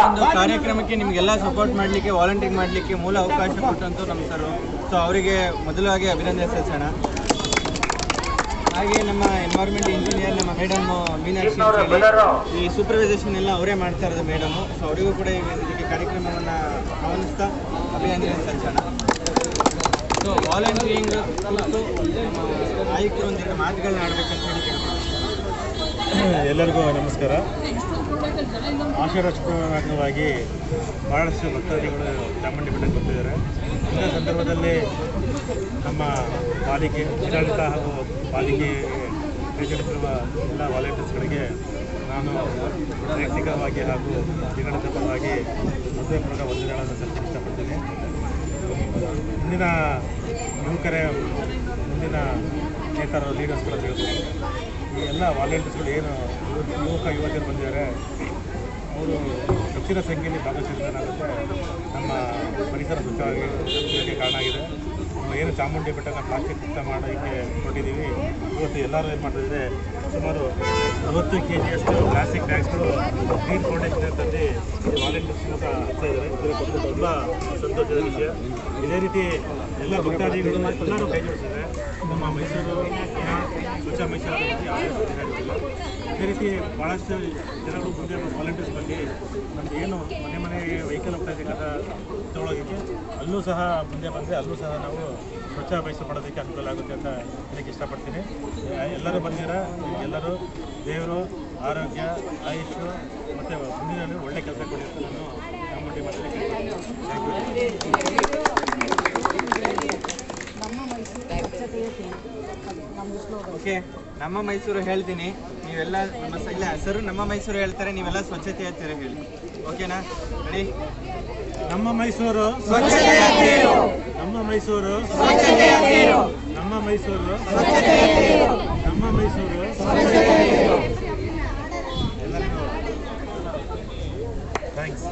ಒಂದು ಕಾರ್ಯಕ್ರಮಕ್ಕೆ ನಿಮಗೆಲ್ಲ ಸಪೋರ್ಟ್ ಮಾಡಲಿಕ್ಕೆ ವಾಲಂಟಿಯರ್ ಮಾಡಲಿಕ್ಕೆ ಮೂಲ ಅವಕಾಶ ಕೊಟ್ಟಂತೂ ನಮ್ಮ ಸರ್ ಸೊ ಅವರಿಗೆ ಮೊದಲಾಗಿ ಅಭಿನಂದನೆ ಸಲ್ಲಿಸೋಣ. ಹಾಗೆ ನಮ್ಮ ಎನ್ವೈರ್ಮೆಂಟ್ ಇಂಜಿನಿಯರ್ ನಮ್ಮ ಮೇಡಮ್ ಮೀನಾಕ್ಷಿ ಈ ಸೂಪರ್ವೈಸೇಷನ್ ಎಲ್ಲ ಅವರೇ ಮಾಡ್ತಾ ಇರೋದು ಮೇಡಮು ಸೊ ಅವರಿಗೂ ಕೂಡ ಇದಕ್ಕೆ ಕಾರ್ಯಕ್ರಮವನ್ನು ಗಮನಿಸ್ತಾ ಅಭಿನಂದನೆ ಸಲ್ಲಿಸೋಣ. ಸೊ ವಾಲಂಟಿಯರಿಂಗ್ ಒಂದೆರಡು ಮಾತುಗಳನ್ನ ಆಡಬೇಕಂತ ಎಲ್ಲರಿಗೂ ನಮಸ್ಕಾರ. ಆಶೀರ್ವಚನವಾಗಿ ಭಾಳಷ್ಟು ಭಕ್ತಾದಿಗಳು ಚಾಮುಂಡಿ ಬೆಟ್ಟಕ್ಕೆ ಬಂದಿದ್ದಾರೆ ಇಂಥ ಸಂದರ್ಭದಲ್ಲಿ ನಮ್ಮ ಪಾಲಿಕೆ ಜಿಲ್ಲಾಡಳಿತ ಹಾಗೂ ಪಾಲಿಕೆ ಕೈಗೊಂಡಿರುವ ಎಲ್ಲ ವಾಲಂಟಿಯರ್ಸ್ಗಳಿಗೆ ನಾನು ವೈಯಕ್ತಿಕವಾಗಿ ಹಾಗೂ ಜಿಲ್ಲಾಡಳಿತ ಪರವಾಗಿ ಹೃದಯಪೂರ್ವಕ ವಂದನೆಗಳನ್ನು ಸಲ್ಲಿಸಲು ಇಷ್ಟಪಡ್ತೀನಿ. ಮುಂದಿನ ಯುವಕರೇ, ಮುಂದಿನ ನೇತಾರರು ಲೀಡರ್ಸ್ಗಳು ಸಿಗುತ್ತೆ ಈ ಎಲ್ಲ ವಾಲಂಟಿಯರ್ಸ್ಗಳು ಏನು ಯುವಕ, ಯುವತಿಯರು ಬಂದಿದ್ದಾರೆ, ಅವರು ಹೆಚ್ಚಿನ ಸಂಖ್ಯೆಯಲ್ಲಿ ಭಾಗವಹಿಸಿದ್ದಾಗುತ್ತೆ ನಮ್ಮ ಪರಿಸರ ಸ್ವಚ್ಛವಾಗಿ ಕಾರಣ ಆಗಿದೆ. ಏನು ಚಾಮುಂಡಿ ಬೆಟ್ಟನ ಪ್ಲಾಸ್ಟಿಕ್ ಮುಕ್ತ ಮಾಡೋಕ್ಕೆ ಕೊಟ್ಟಿದ್ದೀವಿ. ಇವತ್ತು ಎಲ್ಲರೂ ಏನು ಮಾಡಿದ್ರೆ ಸುಮಾರು ಅರವತ್ತು ಕೆ ಜಿಯಷ್ಟು ಪ್ಲಾಸ್ಟಿಕ್ ಬ್ಯಾಗ್ಸ್ಗಳು ಗ್ರೀನ್ ಫೌಂಡೇಶನ್ ಅಂತಂದು ವಾಲಂಟಿಯರ್ಸ್ ಮೂಲಕ ಹಾಕ್ತಾ ಇದ್ದಾರೆ. ಇದರ ಕೊಟ್ಟು ತುಂಬ ಸಂತೋಷದ ವಿಷಯ. ಇದೇ ರೀತಿ ಎಲ್ಲ ಭಕ್ತಾದಿಗಳು ಎಲ್ಲರೂ ಕೈ ಜೋಡಿಸಿದ್ದಾರೆ. ನಮ್ಮ ಮೈಸೂರು ಸ್ವಚ್ಛ ಮೈಸೂರು ಅದೇ ರೀತಿ ಭಾಳಷ್ಟು ಜನಗಳು ಮುಂದೆ ವಾಲಂಟಿಯರ್ಸ್ ಬಂದು ನಮ್ದು ಏನು ಮನೆ ಮನೆಗೆ ವೆಹಿಕಲ್ ಹೋಗ್ತಾ ಇದೆ ಕಸ ತೊಗೊಳೋದಕ್ಕೆ ಅಲ್ಲೂ ಸಹ ಮುಂದೆ ಬಂದರೆ ಅಲ್ಲೂ ಸಹ ನಾವು ಸ್ವಚ್ಛ ಬಯಸು ಮಾಡೋದಕ್ಕೆ ಅನುಕೂಲ ಆಗುತ್ತೆ ಅಂತ ಹೇಳಕ್ಕೆ ಇಷ್ಟಪಡ್ತೀನಿ. ಎಲ್ಲರೂ ಬಂದಿರ? ಎಲ್ಲರೂ ದೇವರು, ಆರೋಗ್ಯ ಆಯುಷು ಮತ್ತು ಮುಂದಿನಲ್ಲಿ ಒಳ್ಳೆ ಕೆಲಸ ಕೊಡಿ ನಾನು ಚಾಮುಂಡಿ ಕೇಳ್ಕೊಳ್ತೀನಿ. ಥ್ಯಾಂಕ್ ಯು ಓಕೆ ನಮ್ಮ ಮೈಸೂರು ಹೇಳ್ತೀನಿ. ನೀವೆಲ್ಲ ನಮ್ಮ ಇಲ್ಲ ಹೆಸರು ನಮ್ಮ ಮೈಸೂರು ಹೇಳ್ತಾರೆ ನೀವೆಲ್ಲ ಸ್ವಚ್ಛತೆ ಹೇಳ್ತೀರ ಹೇಳಿ. ಓಕೆನಾ ರೆಡಿ ನಮ್ಮ ಮೈಸೂರು ನಮ್ಮ ಮೈಸೂರು ನಮ್ಮ ಮೈಸೂರು ನಮ್ಮ ಮೈಸೂರು ಥ್ಯಾಂಕ್ಸ್